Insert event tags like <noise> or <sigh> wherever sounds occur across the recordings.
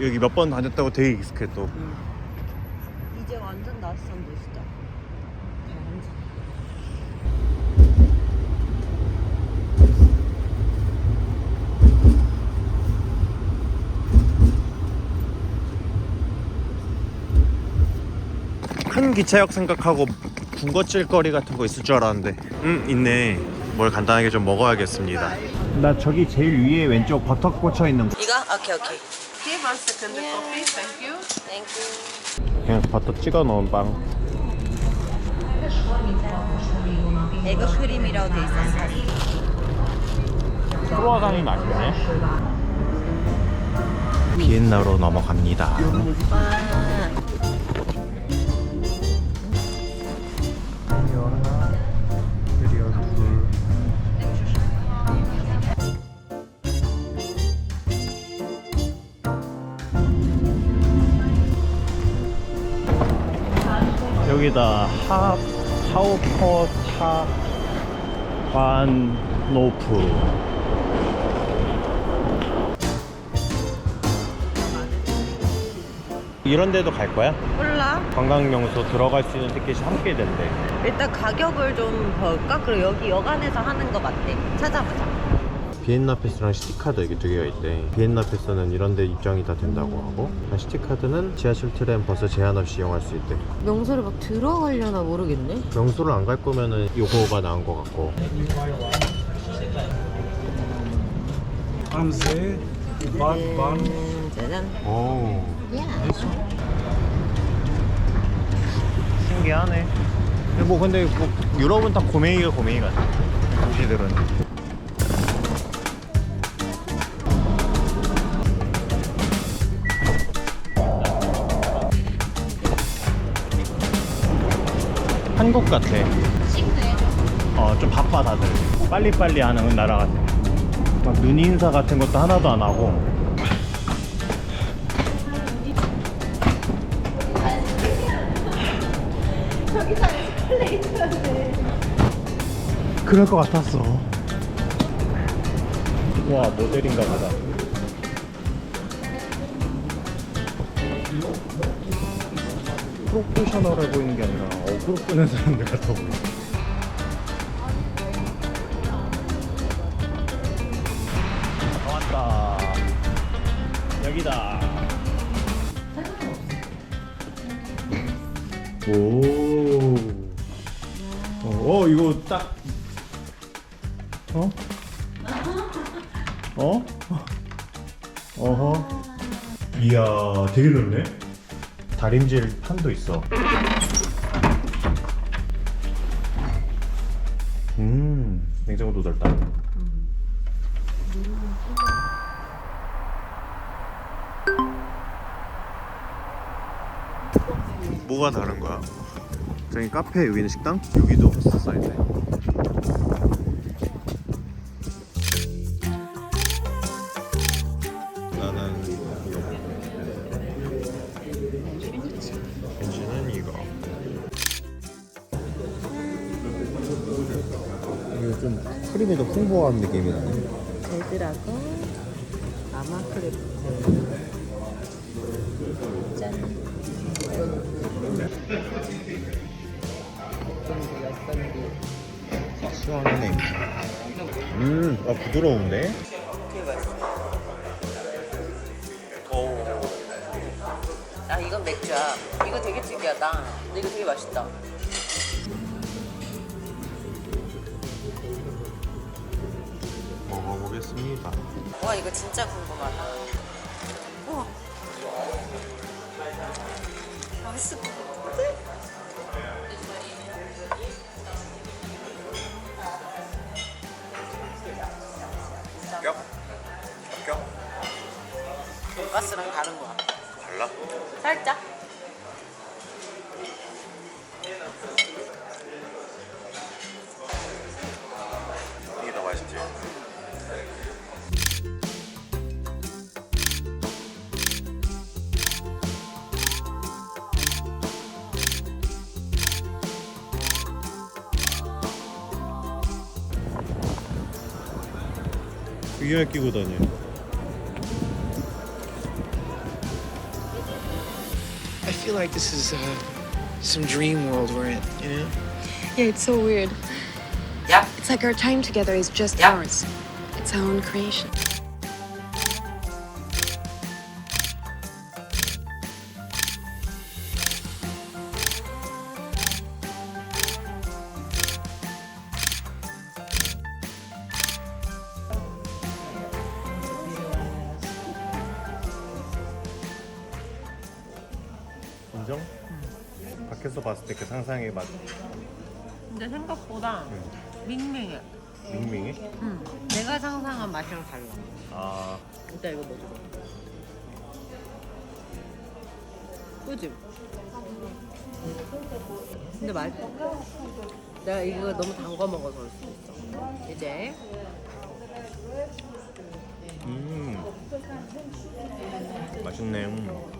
여기 몇 번 다녔다고 되게 익숙해 또. 이제 완전 낯선 도시다. 큰 기차역 생각하고 군것질 거리 같은 거 있을 줄 알았는데 음 있네 뭘 간단하게 좀 먹어야겠습니다 나 저기 제일 위에 왼쪽 버터 꽂혀 있는 거 이거? 오케이 오케이. Give one second the coffee, thank you. 땡큐. 그냥 버터 찍어 놓은 빵 에그 크림이라고 돼 있었어. 크루아상이 맛있네 비엔나로 넘어갑니다 여기다 하 하우퍼타 관노프 이런 데도 갈 거야? 몰라. 관광 명소 들어갈 수 있는 티켓이 함께 된대. 일단 가격을 좀 볼까? 그리고 여기 여관에서 하는 거 맞대. 찾아보자. 비엔나 패스랑 시티카드 이게 두 개가 있대. 비엔나 패스는 이런 데 입장이 다 된다고 하고 시티카드는 지하철 트램 버스 제한 없이 이용할 수 있대. 명소를 막 들어가려나 모르겠네. 명소를 안 갈 거면은 요거가 나은 것 같고. Bad Ban, 음, 짜잔. 오. 야. 신기하네. 근데 뭐 근데 뭐 유럽은 다 고메이가 고메이 같아. 도시들은. 한국 같아. 어, 좀 바빠 다들. 빨리빨리 하는 나라 같아. 막 눈 인사 같은 것도 하나도 안 하고. 그럴 것 같았어. 와 모델인가 보다. 프로페셔널해 보이는 게 아니라 어그로 끄는 사람들 같아 보여. 왔다. 여기다. 오. 어, 어 이거 딱 어? 어? <laughs> 어허 이야 되게 넓네 다림질 판도 있어 음 냉장고도 넓다 뭐가 다른 거야? 저기 카페 여기는 식당? 여기도 사이드 좀 크림이 더 풍부한 느낌이 나네 애들하고 아마크레프트. 짠. 시원하네 음, 아 부드러운데? 아 이건 맥주야. 이거 되게 특이하다. 근데 이거 되게 맛있다. 먹어보겠습니다 와 이거 진짜 궁금하다. 우와. 맛있을 것 같은데? 합격? 합격? 돈가스랑 다른 거야. 달라? 살짝. 끼고 I feel like this is uh, some dream world we're in, you know? Yeah, it's so weird. Yeah. It's like our time together is just ours. It's our own creation. 밖에서 봤을 때 그 상상이 맞 근데 생각보다 밍밍해. 밍밍해? 응. 내가 상상한 맛이랑 달라. 아 일단 이거 먹어봐. 그지? 근데 맛있어. 내가 이거 너무 단 거 먹어서 그럴 수도 있어. 이제 음. 맛있네. 음.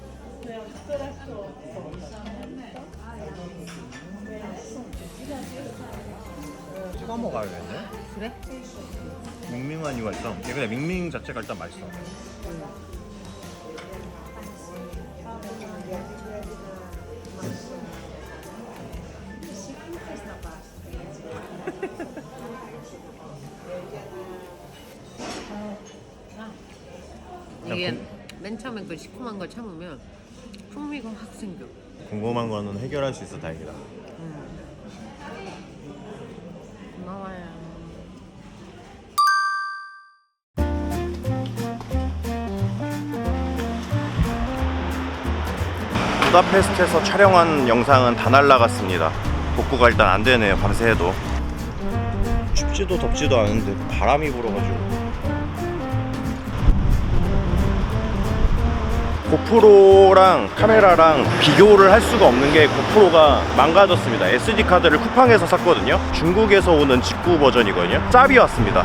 찍어 먹어야겠네. 그래? 밍밍한 이유가 있어. 얘 근데 밍밍 자체가 일단 맛있어. <laughs> 이게 야, 맨 처음에 그 시큼한 걸 참으면 풍미가 확 생겨. 궁금한 거는 해결할 수 있어 다행이다. 고마워요. 부다페스트에서 촬영한 영상은 다 날라갔습니다. 복구가 일단 안 되네요. 밤새 해도. 춥지도 덥지도 않은데 바람이 불어가지고. 고프로랑 카메라랑 비교를 할 수가 없는 게 고프로가 망가졌습니다. SD 카드를 쿠팡에서 샀거든요. 중국에서 오는 직구 버전이거든요. 짭이 왔습니다.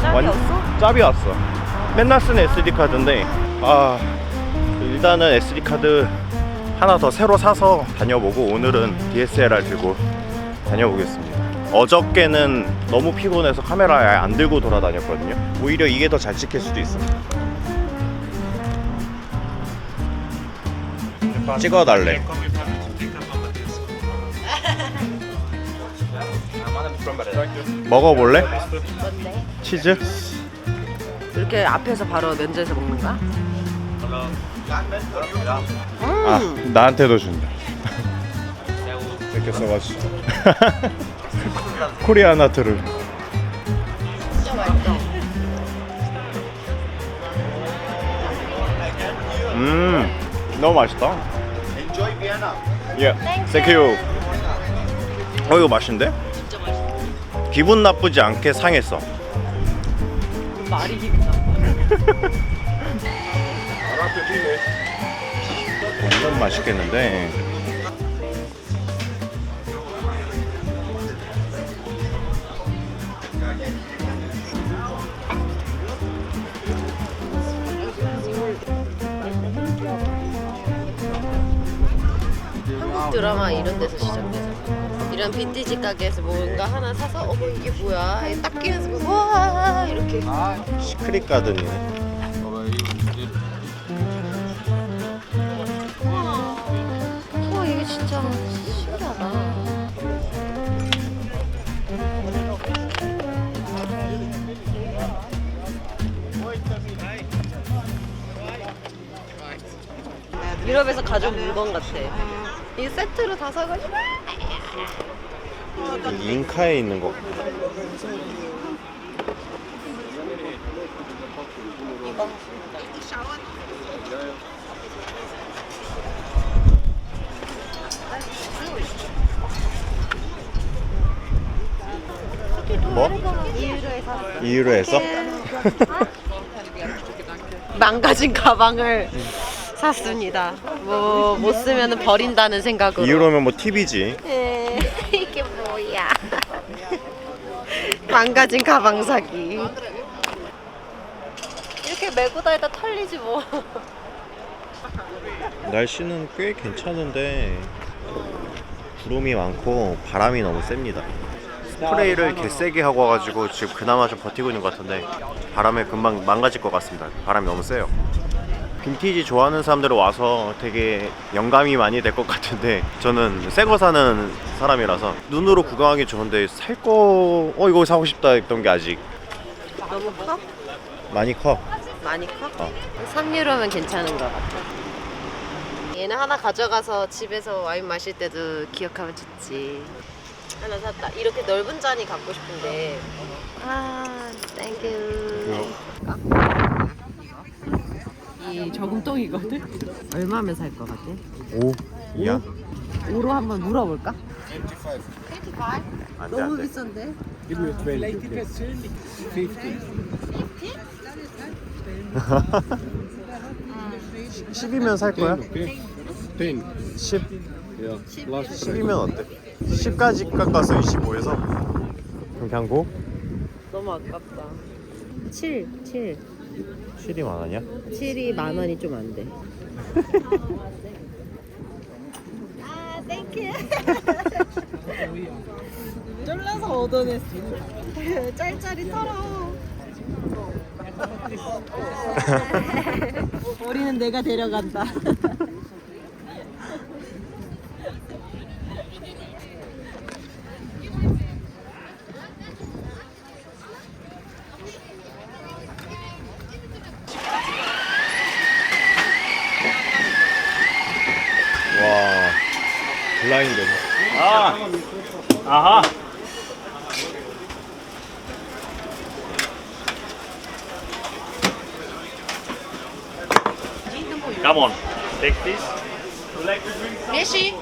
짭이 완- 없어? 짭이 왔어. 맨날 쓰는 SD 카드인데 아 일단은 SD 카드 하나 더 새로 사서 다녀보고 오늘은 DSLR 들고 다녀보겠습니다. 어저께는 너무 피곤해서 카메라 아예 안 들고 돌아다녔거든요. 오히려 이게 더 잘 찍힐 수도 있어. 찍어달래. 먹어볼래? 뭔데? 치즈? 이렇게 앞에서 바로 면제해서 먹는 거야? 아 나한테도 준다 <laughs> 이렇게 써가지고 <laughs> 코리아나트를 음 너무 맛있다 예, thank you. 어 이거 맛있는데? 기분 나쁘지 않게 상했어. 말이 기분 나빠. 완전 <laughs> 맛있겠는데 드라마 이런 데서 시작돼서 이런 빈티지 가게에서 뭔가 하나 사서 어머 이게 뭐야? 딱 끼는 순간 와 이렇게. 시크릿 가든이네 와 이게 진짜 신기하다. 유럽에서 가져온 물건 같아 이 세트로 다 사가지고 잉카에 있는 거 뭐? 이유로 했어? <laughs> 망가진 가방을 샀습니다. 뭐 못 쓰면 버린다는 생각으로. 이유로면 뭐 TV지 에, <laughs> 이게 뭐야? <laughs> 망가진 가방 사기. 이렇게 메고 다니다 털리지 뭐. <laughs> 날씨는 꽤 괜찮은데 구름이 많고 바람이 너무 셉니다 스프레이를 개세게 하고 와가지고 지금 그나마 좀 버티고 있는 것 같은데 바람에 금방 망가질 것 같습니다 바람이 너무 세요 빈티지 좋아하는 사람들 와서 되게 영감이 많이 될 것 같은데 저는 새 거 사는 사람이라서 눈으로 구경하기 좋은데 살 거 어 이거 사고 싶다 했던 게 아직 너무 커? 많이 커. 많이 커? 어. 3유로면 괜찮은 것 같아. 얘는 하나 가져가서 집에서 와인 마실 때도 기억하면 좋지. 하나 샀다. 이렇게 넓은 잔이 갖고 싶은데. 아, 땡큐. 이 저금통이거든? 얼마면 살 것 같아? 오 이야. 5로 한번 물어볼까? 안돼 너무 안돼. 비싼데? Give me a 20. 50. 10이면 살 거야? Okay. 10. 10 Yeah. Last 10이면 어때? 10까지 깎아서 25에서 그냥 고? 너무 아깝다. 7, 7. 7이 많았냐? 7이 만 원이 좀 안 돼. 졸라서 <laughs> 얻어냈어. <laughs> 짤짤이 털어. <laughs> 머리는 내가 데려간다. 와 블라인드. Aha. Come on, take this. 예시.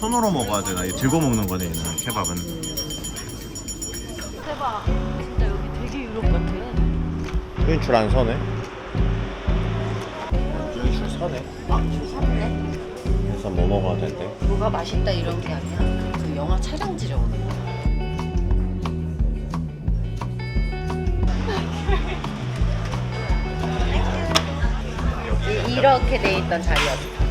손으로 먹어야 되나? 이 들고 먹는 거네 얘는 케밥은. 진짜 여기 되게 유럽 같아. 여긴 줄안 서네. 여기 줄 서네. 아, 줄 섰네. 그래서 뭐 먹어야 된대? 뭐가 맛있다 이런 게 아니야. 그 영화 촬영지로 오 이- 이렇게 돼 있던 자리였어.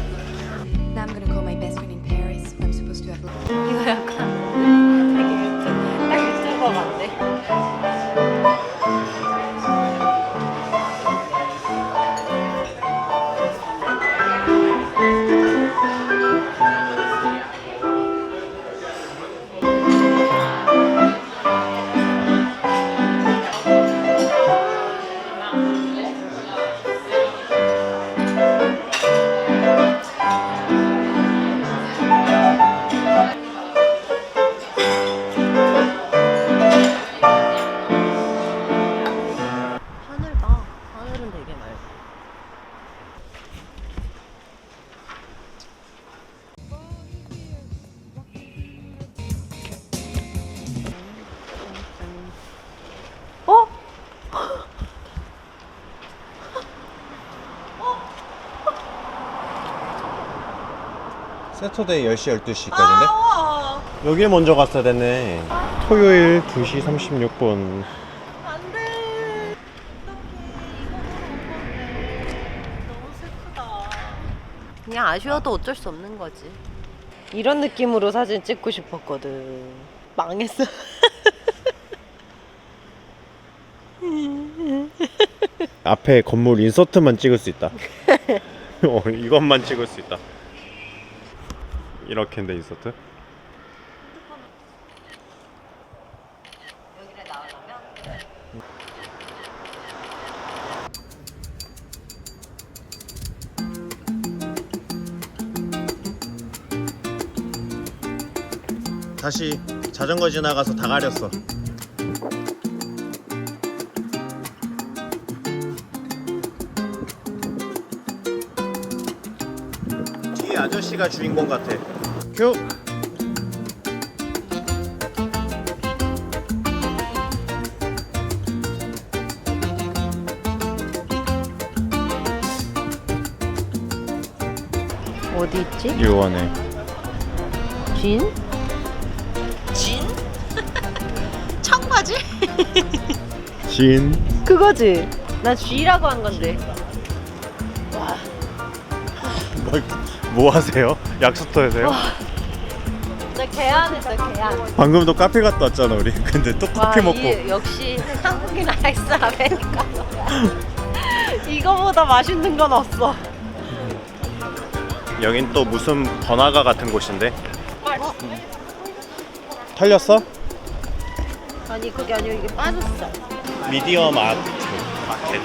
세터데이 10시 12시까지인데? 여길 먼저 갔어야 됐네. 토요일 2시 36분. 안돼. 너무 슬프다. 그냥 아쉬워도 어쩔 수 없는 거지. 이런 느낌으로 사진 찍고 싶었거든. 망했어. <laughs> 앞에 건물 인서트만 찍을 수 있다. <laughs> 어, 이것만 찍을 수 있다. 이렇게인데 인서트? 다시 자전거 지나가서 다 가렸어. 아저씨가 주인공 같아. 큐. 어디 있지? 유원해. 진? 진? <laughs> 청바지? 진. 그거지. 나 G라고 한 건데. 뭐, 뭐 하세요? 약수터에서요? 진짜 개안했어 개안. 방금도 카페 갔다 왔잖아 우리 <laughs> 근데 또 커피 먹고 이, 역시 한국인 아이스 아메리카노. <laughs> 이거보다 맛있는 건 없어. 여긴 또 무슨 번화가 같은 곳인데 털렸어? 아니 그게 아니라 이게 빠졌어. 미디엄 아트 마켓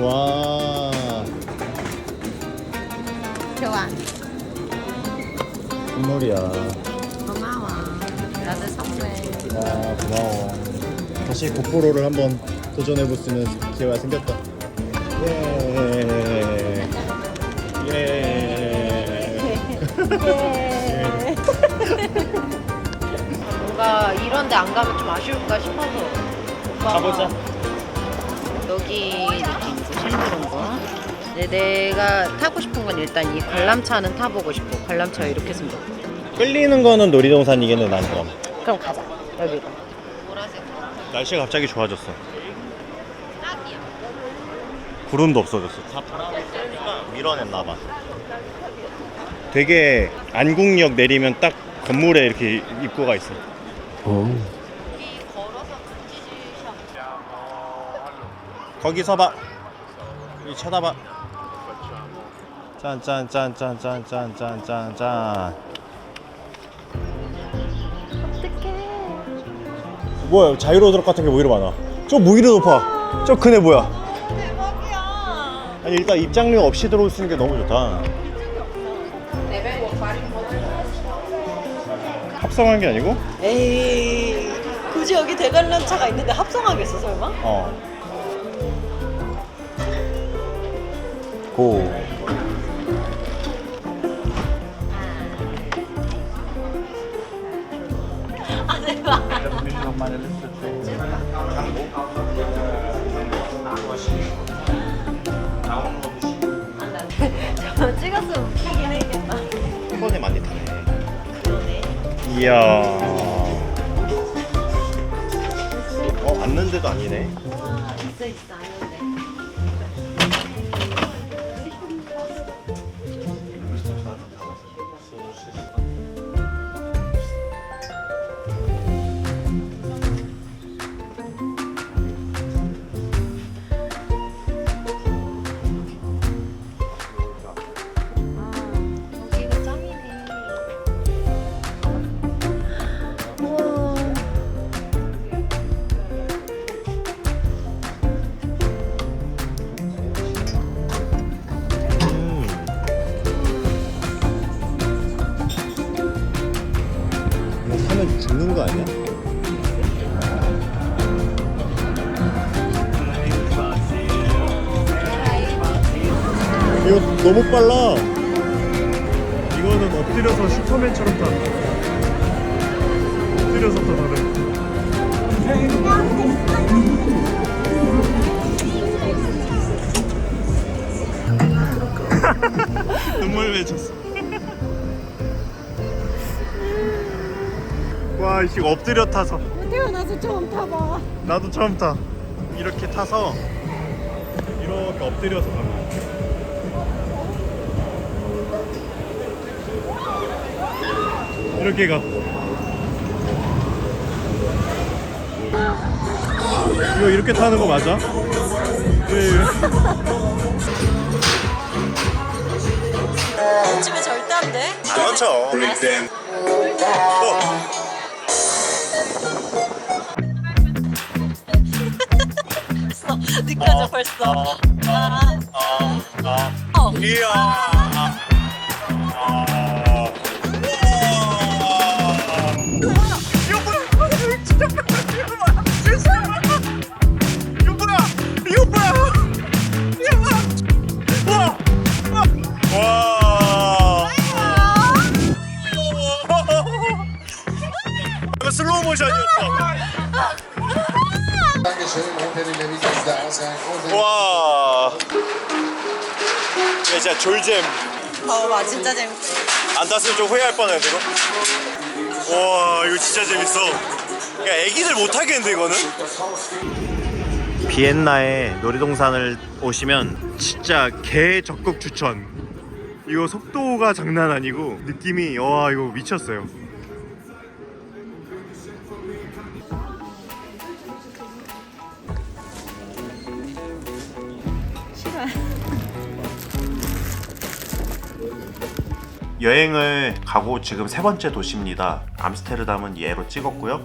와 좋아. 선물이야 고마워. 나도 선물. 와 고마워 다시 고프로를 한번 도전해볼 수 있는 기회가 생겼다 예. 예. 뭔가 이런 데 안 가면 좀 아쉬울까 싶어서. 오빠가 가보자. 여기 샘그런 거. 근데 내가 타고 싶은 건 일단 이 관람차는 타보고 싶어. 관람차 이렇게 생겼고. 끌리는 거는 놀이동산이겠네 난 그럼 그럼 가자. 여기가. 보라색. 날씨가 갑자기 좋아졌어 딱이야. 구름도 없어졌어 다 바람이 세니까 밀어냈나 봐 되게 안국역 내리면 딱 건물에 이렇게 입구가 있어 여기 걸어서 국지시샵. 거기 서 봐 여기 쳐다봐 짠짠짠짠짠짠짠짠짠 어떡해. 뭐야 자유로드롭 같은 게 뭐 이리 많아 저뭐 이리 높아 저 그네 뭐야 대박이야. 아니 일단 입장료 없이 들어올 수 있는 게 너무 좋다 합성한 게 아니고? 에이 굳이 여기 대관람차가 있는데 합성하겠어 설마? 어. 고. 저 찍었으면 웃기긴 했겠다. 한 번에 많이 타네. 그러네. 이야. 어, 앉는데도 아니네. 너무 빨라. 이거는 엎드려서 슈퍼맨처럼 타. 엎드려서 타다네. <laughs> 눈물 맺혔어. 와, 이 엎드려 타서. 태어나서 처음 타봐 나도 처음 타. 이렇게 타서 이렇게 엎드려서 가 이렇게 가. 이거 이렇게 타는 거 맞아? 네. 집에 절대 안돼 안 얹혀. 어. <laughs> 느껴져 벌써 아, 어. 이야. 슬로우 모션이었어. Dankeschön. Und 와. 이거 진짜 졸잼. 봐봐 진짜 재밌어 안 탔으면 좀 후회할 뻔해 이거. 와 이거 진짜 재밌어. 야 애기들 못 하겠는데 이거는. 비엔나에 놀이동산을 오시면 진짜 개 적극 추천. 이거 속도가 장난 아니고 느낌이 와 이거 미쳤어요. 여행을 가고 지금 세 번째 도시입니다. 암스테르담은 얘로 찍었고요.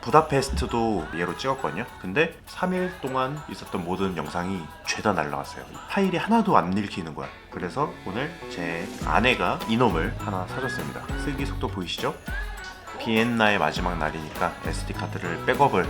부다페스트도 얘로 찍었거든요. 근데 3일 동안 있었던 모든 영상이 죄다 날라갔어요. 파일이 하나도 안 읽히는 거야. 그래서 오늘 제 아내가 이놈을 하나 사줬습니다. 쓰기 속도 보이시죠? 비엔나의 마지막 날이니까 SD 카드를 백업을